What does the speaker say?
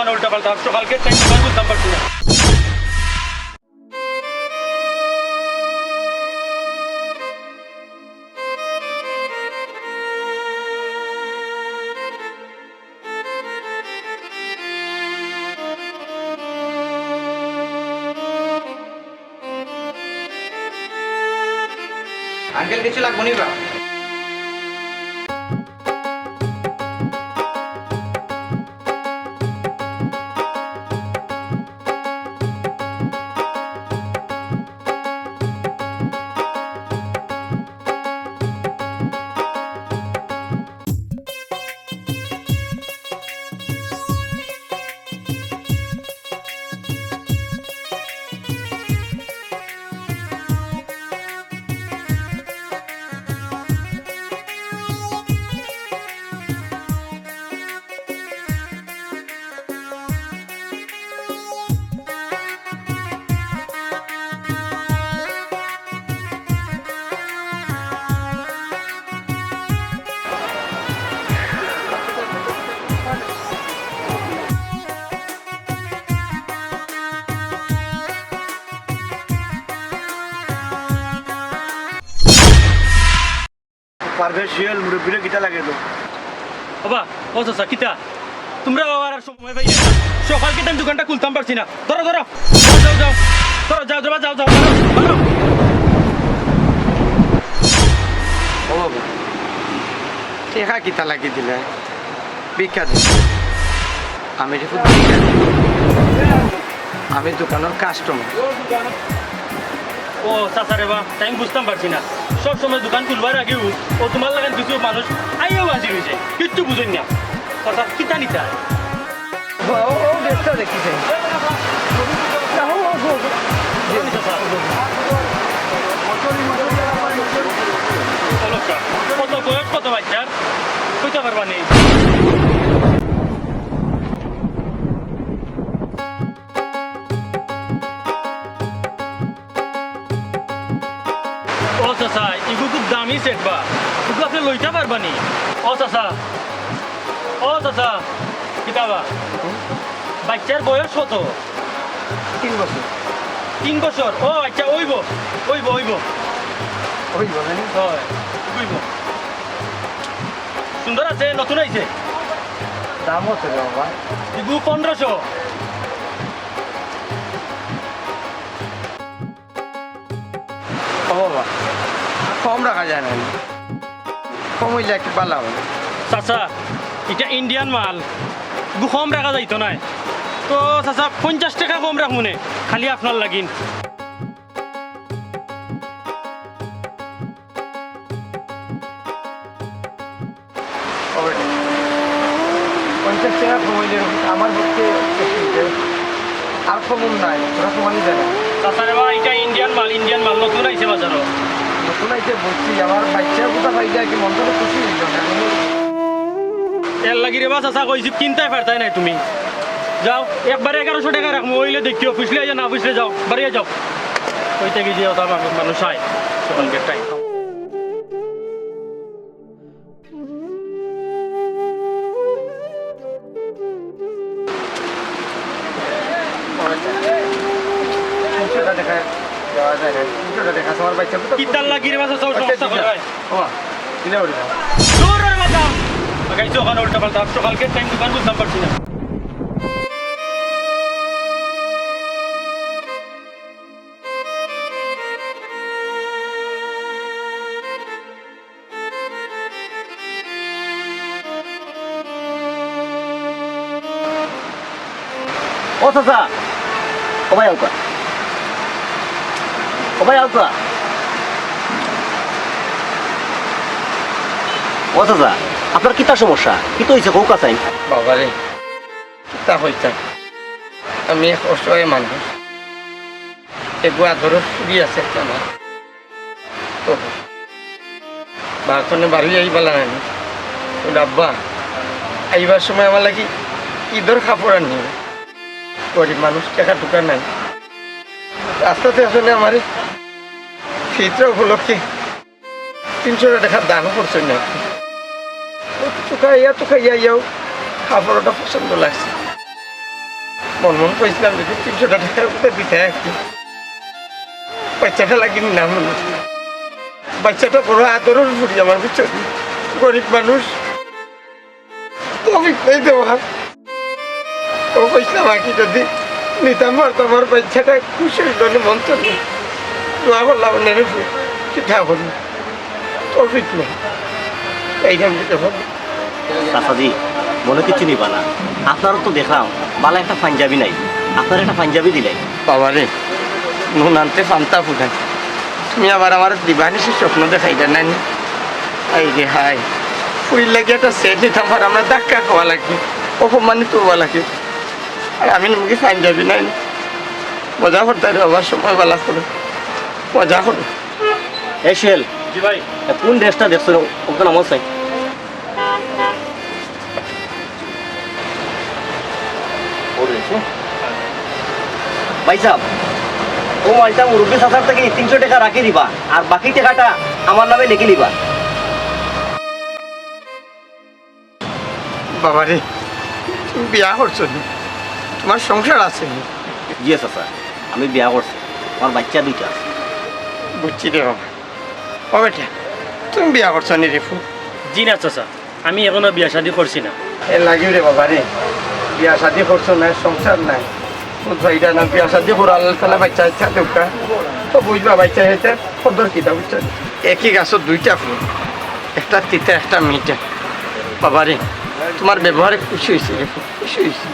ওখানে উল্টা পাল্টা সকালকে টাইম দোকান বুঝতাম পারছি না আঙ্কেল কিছু লাগবো নি বা? পারভেজ শিয়াল মুরব্বীরে কিতা লাগে তো। বাবা ও চাচা কিতা তোমরা আর সময় পাই না। সকালকে টাইম দোকানটা খুলতাম পারছি না। ধরো ধরো। যাও যাও ধরো যাও যাও যাও যাও। ধরো। ও বাবা। টেকা কিতা লাগি দিলে। বিখ্যাত আমি দেখো আমি দোকানের কাস্টমার ও চাচা রে বা টাইম বুঝতাম পারছি না। সব সময় দোকান খুলবার আগেও ও তোমার লাগান কিছু মানুষ আইও হাজির হয়েছে কিচ্ছু বুঝুন না। চাচা কিতা নিতা? ও দেখিছে কত বয়স কত বাচ্চার কইতে পারবা নেই খুব দামি সেট আপনি লইতে ও চাচা ও চাচা কিতাবা বাচ্চার বয়স কত? তিন বছর। তিন বছর? ও আচ্ছা ওইব ওইব ওইব। ওই বলেন হয় ওইব। সুন্দর আছে নতুন আইছে দাম রে বাবা। ইগু পনেরোশো। ও বাবা। কম রাখা যায় না। কম হইলে একটু পালা হবে। চাচা এটা ইন্ডিয়ান মাল। কম রাখা যাইতো নাই তো চাচা পঞ্চাশ টাকা কম রাখ মনে খালি আপনার লাগিন। হবে। পঞ্চাশ টাকা কমাইলে আমার পক্ষে আর কমন নাই ওরা কমানি যায় না। রে এটা ইন্ডিয়ান মাল ইন্ডিয়ান মাল নতুন আইছে বাজারও। নতুন আইতে বলছি আমার বাচ্চার কোথা পাই যায় কি মনটা খুশি হইল না এর লাগি রে বা কইছি কিনতে পারতাই নাই তুমি। যাও একবারে এগারোশো টাকা রাখব ওইলে দেখিও ফুসলে না ফুসলে যাও বাড়িয়ে যাও। ওই থেকে যে ওটা মানুষ মানুষ আয় টাইম দেখা দেওয়া যায় না তিনশোটা দেখা তোমার বাচ্চা কোথা কিতার লাগি রে বা সমস্যা করে ভাই ও দিলে ওরে দাও দূর রে ওখানে উল্টা পাল্টা সকালকে টাইম দোকান বুঝতাম পারছি না। ও চাচা ও ভাই আউকা ও ভাই ও চাচা আপনার কিতা সমস্যা? কি তো হয়েছে কৌকা চাই বাবা রে আমি এক অসহায় মানুষ। এগু আদর ফুরি আছে একটা আমার তো বাতনে বাড়ি আই পেলা নাই তো ডাব্বা সময় আমার লাগি ঈদর কাপড় আনি গরিব মানুষ টাকা টুকা নাই। রাস্তাতে আসলে আমার ফিতরা উপলক্ষে তিনশো টাকা দানও করছেন না। টুকা ইয়া টুকা ইয়া ইয়াও কাপড়টা পছন্দ লাগছে। মন মন কইছিলাম যদি তিনশো মধ্যে দিতে একটু। বাচ্চাটা লাগিনি না মনে বাচ্চাটা বড় আদরের পড়ি আমার বুঝছ গরিব মানুষ। তবে নেই দেওয়া ও কইছিলাম আকি যদি নিতাম পারতাম আমার বাচ্চাটা খুশি হইল মন তো করলাম নেবে চিঠা করল তফিক নেই এইটা আমি দেখুন চাচাজি, মনে কিছু নিবা না। আপনারও তো দেখলাম, বালা একটা পাঞ্জাবি নাই। আপনার একটা পাঞ্জাবি দিলাই বাবারে নুন আনতে ফান্তা ফুটাই তুমি আবার আমার দিবানিসের স্বপ্ন দেখাইলে নানি এই রে হাই ফুল লাগে একটা সেট নিতাম আর আমরা ধাক্কা খাওয়া লাগবে, অপমানিত হওয়া লাগে আর আমি ফাইন যাবি নাই মজা করতে রে আবার সময় বেলা করে। মজা করে। এই শেল জি ভাই। কোন ড্রেসটা দেখছ? ওখানে আমার চাই ভাই সাহেব ও মালটা মুরব্বী সাসার থেকে তিনশো টাকা রাখি দিবা আর বাকি টাকাটা আমার নামে লিখে নিবা। বাবারে তুমি বিয়া করছ তোমার সংসার আছে? জি আমি বিয়া করছি। আমার বাচ্চা দুইটা আছে। বুঝছি রে বাবা ও বেটা তুমি বিয়া করছ নি রে ফুল জি না চাচা আমি এখনও বিয়া শাদি করছি না। এ লাগিও রে বাবা রে বিয়া শাদি করছ না সংসার নাই। ভাইটা না বিয়া শাদি করে আল্লাহ তালা বাচ্চা ইচ্ছা দেউকা তো বুঝবা বাচ্চা হয়েছে সদর কিতা বুঝছ? একই গাছত দুইটা ফুল একটা তিতা একটা মিঠা। বাবা রে তোমার ব্যবহারে খুশি হয়েছে রে খুব খুশি হয়েছে।